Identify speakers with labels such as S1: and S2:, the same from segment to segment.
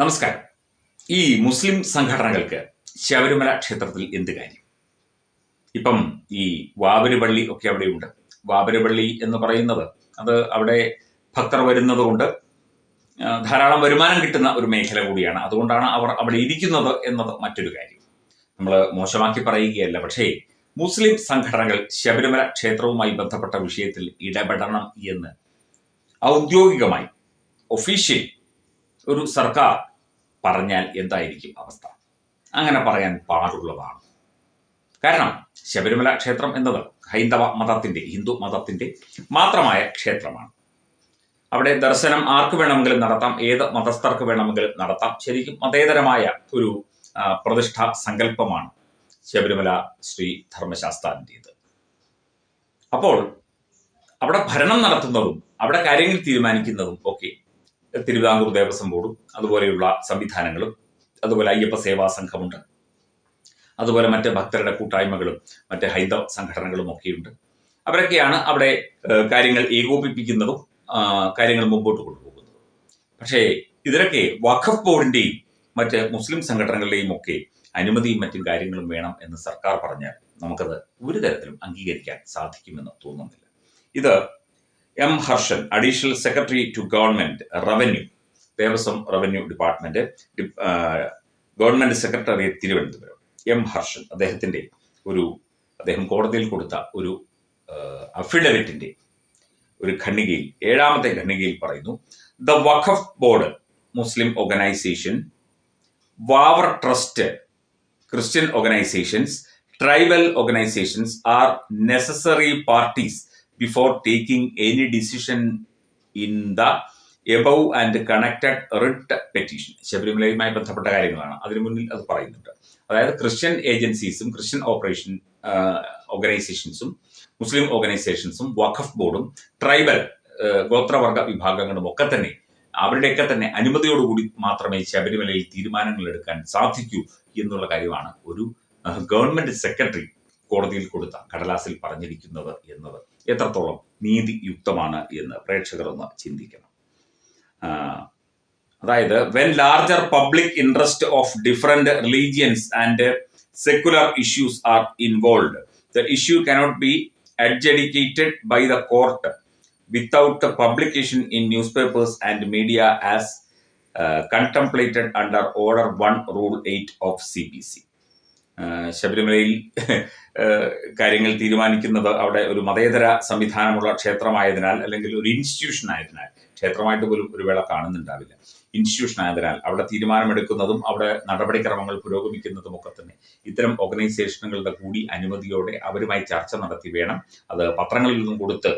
S1: നമസ്കാരം. ഈ മുസ്ലിം സംഘടനകൾക്ക് ശബരിമല ക്ഷേത്രത്തിൽ എന്ത് കാര്യം? ഇപ്പം ഈ വാബരിപള്ളി ഒക്കെ അവിടെയുണ്ട്. വാവര് പള്ളി എന്ന് പറയുന്നത് അത് അവിടെ ഭക്തർ വരുന്നത് കൊണ്ട് ധാരാളം വരുമാനം കിട്ടുന്ന ഒരു മേഖല കൂടിയാണ്. അതുകൊണ്ടാണ് അവർ അവിടെ ഇരിക്കുന്നത് എന്നത് മറ്റൊരു കാര്യം. നമ്മൾ മോശമാക്കി പറയുകയല്ല. പക്ഷേ മുസ്ലിം സംഘടനകൾ ശബരിമല ക്ഷേത്രവുമായി ബന്ധപ്പെട്ട വിഷയത്തിൽ ഇടപെടണം എന്ന് ഔദ്യോഗികമായി ഒഫീഷ്യൽ ഒരു സർക്കാർ പറഞ്ഞാൽ എന്തായിരിക്കും അവസ്ഥ? അങ്ങനെ പറയാൻ പാടുള്ളതാണ്. കാരണം ശബരിമല ക്ഷേത്രം എന്നത് ഹൈന്ദവ മതത്തിന്റെ ഹിന്ദു മതത്തിന്റെ മാത്രമായ ക്ഷേത്രമാണ്. അവിടെ ദർശനം ആർക്ക് വേണമെങ്കിലും നടത്താം ഏത് മതസ്ഥർക്ക് വേണമെങ്കിലും നടത്താം ശരിക്കും മതേതരമായ ഒരു പ്രതിഷ്ഠ സങ്കല്പമാണ് ശബരിമല ശ്രീ ധർമ്മശാസ്താവിന്റെത്. അപ്പോൾ അവിടെ ഭരണം നടത്തുന്നതും അവിടെ കാര്യങ്ങൾ തീരുമാനിക്കുന്നതും ഒക്കെ തിരുവിതാംകൂർ ദേവസ്വം ബോർഡും അതുപോലെയുള്ള സംവിധാനങ്ങളും അതുപോലെ അയ്യപ്പ സേവാ സംഘമുണ്ട്. അതുപോലെ മറ്റ് ഭക്തരുടെ കൂട്ടായ്മകളും മറ്റ് ഹൈന്ദവ സംഘടനകളും ഒക്കെയുണ്ട്. അവരൊക്കെയാണ് അവിടെ കാര്യങ്ങൾ ഏകോപിപ്പിക്കുന്നതും കാര്യങ്ങൾ മുമ്പോട്ട് കൊണ്ടുപോകുന്നതും. പക്ഷേ ഇതിനൊക്കെ വഖഫ് ബോർഡിന്റെയും മറ്റ് മുസ്ലിം സംഘടനകളുടെയും ഒക്കെ അനുമതിയും മറ്റും കാര്യങ്ങളും വേണം എന്ന് സർക്കാർ പറഞ്ഞാൽ നമുക്കത് ഒരു തരത്തിലും അംഗീകരിക്കാൻ സാധിക്കുമെന്ന് തോന്നുന്നില്ല. ഇത് M Harshan additional secretary to government revenue Devaswom revenue department government secretary Thiruvananthapuram. M Harshan അദ്ദേഹത്തിന്റെ ഒരു അദ്ദേഹം കോടതിയിൽ കൊടുത്ത ഒരു അഫിഡവിറ്റിന്റെ ഒരു ഖണ്ഡികയിൽ ഏഴാമത്തെ ഖണ്ഡികയിൽ പറയുന്നു the Waqf board Muslim organisation Vavar trust Christian organisations tribal organisations are necessary parties before taking any decision in the above and connected writ petition ശബരിമലയുമായി ബന്ധപ്പെട്ട കാര്യങ്ങളാണ്. അതിനു മുന്നിൽ അത് പറയുന്നുണ്ട്. അതായത് ക്രിസ്ത്യൻ ഏജൻസീസും ക്രിസ്ത്യൻ ഓപ്പറേഷൻ ഓർഗനൈസേഷൻസും മുസ്ലിം ഓർഗനൈസേഷൻസും വഖഫ് ബോർഡും ട്രൈബൽ ഗോത്രവർഗ വിഭാഗങ്ങളും ഒക്കെ തന്നെ അവരുടെയൊക്കെ തന്നെ അനുമതിയോടുകൂടി മാത്രമേ ശബരിമലയിൽ തീരുമാനങ്ങൾ എടുക്കാൻ സാധിക്കൂ എന്നുള്ള കാര്യമാണ് ഒരു ഗവൺമെന്റ് സെക്രട്ടറി കോടതിയിൽ കൊടുത്ത കടലാസിൽ പറഞ്ഞിരിക്കുന്നത് എന്നത്. എത്രത്തോളം നീതിയുക്തമാണ് എന്ന് പ്രേക്ഷകർ ഒന്ന് ചിന്തിക്കണം അതായത് when larger public interest of different religions and secular issues are involve the issue cannot be adjudicated by the court court without publication in newspapers and media as uh, contemplated under Order 1 Rule 8 of CPC. Ah ശബരിമലയിൽ കാര്യങ്ങൾ തീരുമാനിക്കുന്നത് അവിടെ ഒരു മതേതര സംവിധാനമുള്ള ക്ഷേത്രമായതിനാൽ അല്ലെങ്കിൽ ഒരു institution ആയതിനാൽ ക്ഷേത്രമായിട്ട് പോലും ഒരു വേള കാണുന്നുണ്ടാവില്ല. ഇൻസ്റ്റിറ്റ്യൂഷൻ ആയതിനാൽ അവിടെ തീരുമാനമെടുക്കുന്നതും അവിടെ നടപടിക്രമങ്ങൾ പുരോഗമിക്കുന്നതും ഒക്കെ തന്നെ ഇത്തരം ഓർഗനൈസേഷനുകളുടെ കൂടി അനുമതിയോടെ അവരുമായി ചർച്ച നടത്തി വേണം. അത് പത്രങ്ങളിൽ നിന്നും കൊടുത്ത്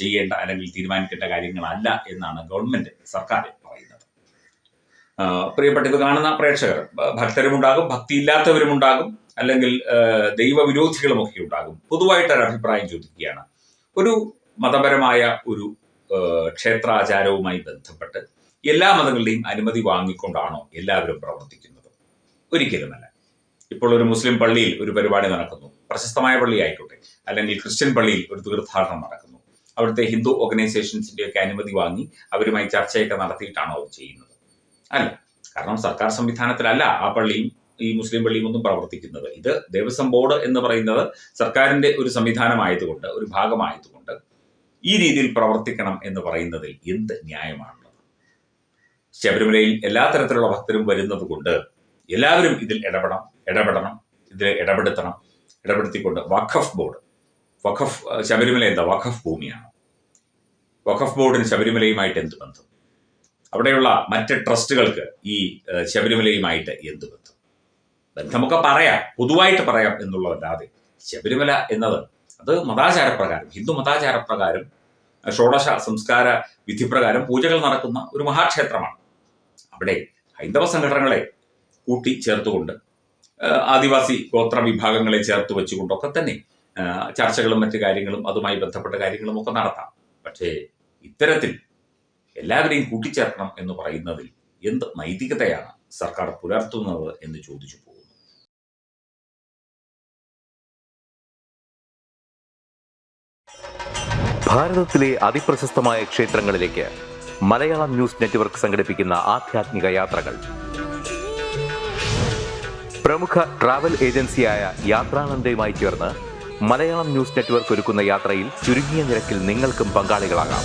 S1: ചെയ്യേണ്ട അല്ലെങ്കിൽ തീരുമാനിക്കേണ്ട കാര്യങ്ങളല്ല എന്നാണ് ഗവൺമെന്റ് സർക്കാർ പറയുന്നത്. പ്രിയപ്പെട്ട ഇത് കാണുന്ന പ്രേക്ഷകർ ഭക്തരുമുണ്ടാകും ഭക്തിയില്ലാത്തവരുമുണ്ടാകും അല്ലെങ്കിൽ ദൈവവിരോധികളുമൊക്കെ ഉണ്ടാകും. പൊതുവായിട്ടൊരു അഭിപ്രായം ചോദിക്കുകയാണ്. ഒരു മതപരമായ ഒരു ക്ഷേത്രാചാരവുമായി ബന്ധപ്പെട്ട് എല്ലാ മതങ്ങളുടെയും അനുമതി വാങ്ങിക്കൊണ്ടാണോ എല്ലാവരും പ്രവർത്തിക്കുന്നത്? ഒരിക്കലുമല്ല. ഇപ്പോൾ ഒരു മുസ്ലിം പള്ളിയിൽ ഒരു പരിപാടി നടക്കുന്നു. പ്രശസ്തമായ പള്ളി ആയിക്കോട്ടെ. അല്ലെങ്കിൽ ക്രിസ്ത്യൻ പള്ളിയിൽ ഒരു തീർത്ഥാടനം നടക്കുന്നു. അവിടുത്തെ ഹിന്ദു ഓർഗനൈസേഷൻസിന്റെ ഒക്കെ അനുമതി വാങ്ങി അവരുമായി ചർച്ചയൊക്കെ നടത്തിയിട്ടാണോ അവർ ചെയ്യുന്നത്? അല്ല കാരണം സർക്കാർ സംവിധാനത്തിലല്ല ആ പള്ളിയും ഈ മുസ്ലിം പള്ളിയും ഒന്നും പ്രവർത്തിക്കുന്നത്. ഇത് ദേവസ്വം ബോർഡ് എന്ന് പറയുന്നത് സർക്കാരിന്റെ ഒരു സംവിധാനമായതുകൊണ്ട് ഒരു ഭാഗമായതുകൊണ്ട് ഈ രീതിയിൽ പ്രവർത്തിക്കണം എന്ന് പറയുന്നതിൽ എന്ത് ന്യായമാണുള്ളത്? ശബരിമലയിൽ എല്ലാ തരത്തിലുള്ള ഭക്തരും വരുന്നത് കൊണ്ട് എല്ലാവരും ഇതിൽ ഇടപെടണം ഇടപെടണം ഇതിൽ ഇടപെടുത്തണം ഇടപെടുത്തിക്കൊണ്ട് വഖഫ് ബോർഡ് വഖഫ് ശബരിമല എന്താ? വഖഫ് ഭൂമിയാണ്. വഖഫ് ബോർഡിന് ശബരിമലയുമായിട്ട് എന്ത് ബന്ധം? അവിടെയുള്ള മറ്റ് ട്രസ്റ്റുകൾക്ക് ഈ ശബരിമലയുമായിട്ട് എന്ത് ബന്ധം? ബന്ധമൊക്കെ പറയാം പൊതുവായിട്ട് പറയാം എന്നുള്ളതല്ലാതെ ശബരിമല എന്നത് അത് മതാചാരപ്രകാരം ഹിന്ദു മതാചാരപ്രകാരം ഷോഡശ സംസ്കാര വിധിപ്രകാരം പൂജകൾ നടക്കുന്ന ഒരു മഹാക്ഷേത്രമാണ്. അവിടെ ഹൈന്ദവ സംഘടനകളെ കൂട്ടി ചേർത്തുകൊണ്ട് ആദിവാസി ഗോത്ര വിഭാഗങ്ങളെ ചേർത്ത് വെച്ചുകൊണ്ടൊക്കെ തന്നെ ചർച്ചകളും മറ്റു കാര്യങ്ങളും അതുമായി ബന്ധപ്പെട്ട കാര്യങ്ങളും ഒക്കെ നടത്താം. പക്ഷേ ഇത്തരത്തിൽ എല്ലാവരെയും കൂട്ടിച്ചേർക്കണം എന്ന് പറയുന്നതിൽ എന്ത് നൈതികതയാണ് സർക്കാർ പുലർത്തുന്നത് എന്ന് ചോദിച്ചു പോകുന്നു.
S2: ഭാരതത്തിലെ അതിപ്രശസ്തമായ ക്ഷേത്രങ്ങളിലേക്ക് മലയാളം ന്യൂസ് നെറ്റ്വർക്ക് സംഘടിപ്പിക്കുന്ന ആധ്യാത്മിക യാത്രകൾ. പ്രമുഖ ട്രാവൽ ഏജൻസിയായ യാത്രാനന്ദയുമായി ചേർന്ന് മലയാളം ന്യൂസ് നെറ്റ്വർക്ക് ഒരുക്കുന്ന യാത്രയിൽ ചുരുങ്ങിയ നിരക്കിൽ നിങ്ങൾക്കും പങ്കാളികളാകാം.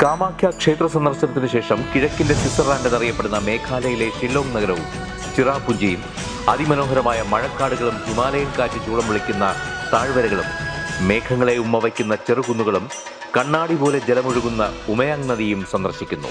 S2: കാമാഖ്യ ക്ഷേത്ര സന്ദർശനത്തിനു ശേഷം കിഴക്കിന്റെ സ്വിറ്റ്സർലാൻഡ് എന്നറിയപ്പെടുന്ന മേഘാലയയിലെ ഷില്ലോങ് നഗരവും ചിറാപുഞ്ചിയും അതിമനോഹരമായ മഴക്കാടുകളും ഹിമാലയൻ കാറ്റ് ചൂളം വിളിക്കുന്ന താഴ്വരകളും മേഘങ്ങളെ ഉമ്മ വയ്ക്കുന്ന ചെറുകുന്നുകളും കണ്ണാടി പോലെ ജലമൊഴുകുന്ന ഉമയാങ് നദിയും സന്ദർശിക്കുന്നു.